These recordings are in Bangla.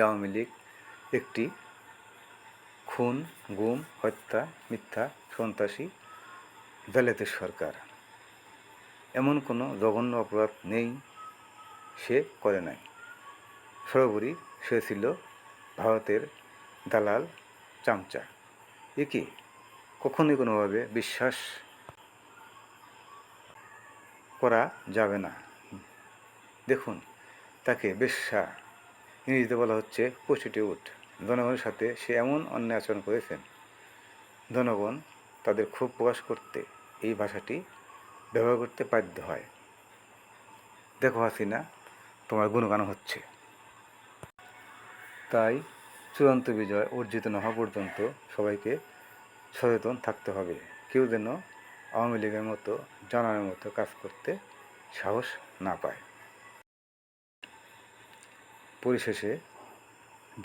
আওয়ামী লীগ, একটি খুন, গুম, হত্যা, মিথ্যা, সন্ত্রাসী জালিয়াতের সরকার। এমন কোনো জঘন্য অপরাধ নেই, সে করে নাই। সর্বোপরি সে ছিল ভারতের দালাল চামচা। একে কখনোই কোনোভাবে বিশ্বাস করা যাবে না। দেখুন, তাকে বেশ্যা ইংরেজিতে বলা হচ্ছে প্রস্টিটিউট জনগণের সাথে সে এমন অন্যায় আচরণ করেছেন। জনগণ তাদের ক্ষোভ প্রকাশ করতে এই ভাষাটি ব্যবহার করতে বাধ্য হয়। দেখো হাসিনা, তোমার গুণগান হচ্ছে। তাই চূড়ান্ত বিজয় অর্জিত না হওয়া পর্যন্ত সবাইকে সচেতন থাকতে হবে। কেউ যেন আওয়ামী লীগের মতো জানানোর মতো কাজ করতে সাহস না পায়। পরিশেষে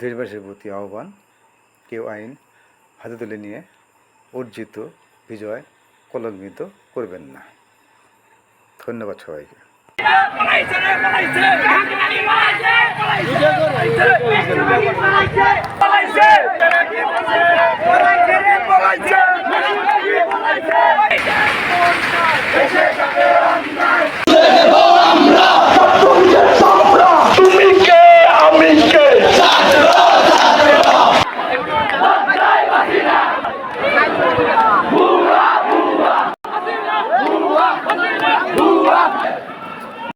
দেশবাসীর প্রতি আহ্বান, কেউ আইন হাতে তুলে নিয়ে অর্জিত বিজয় কলঙ্কিত করবেন না। ধন্যবাদ সবাইকে। Murah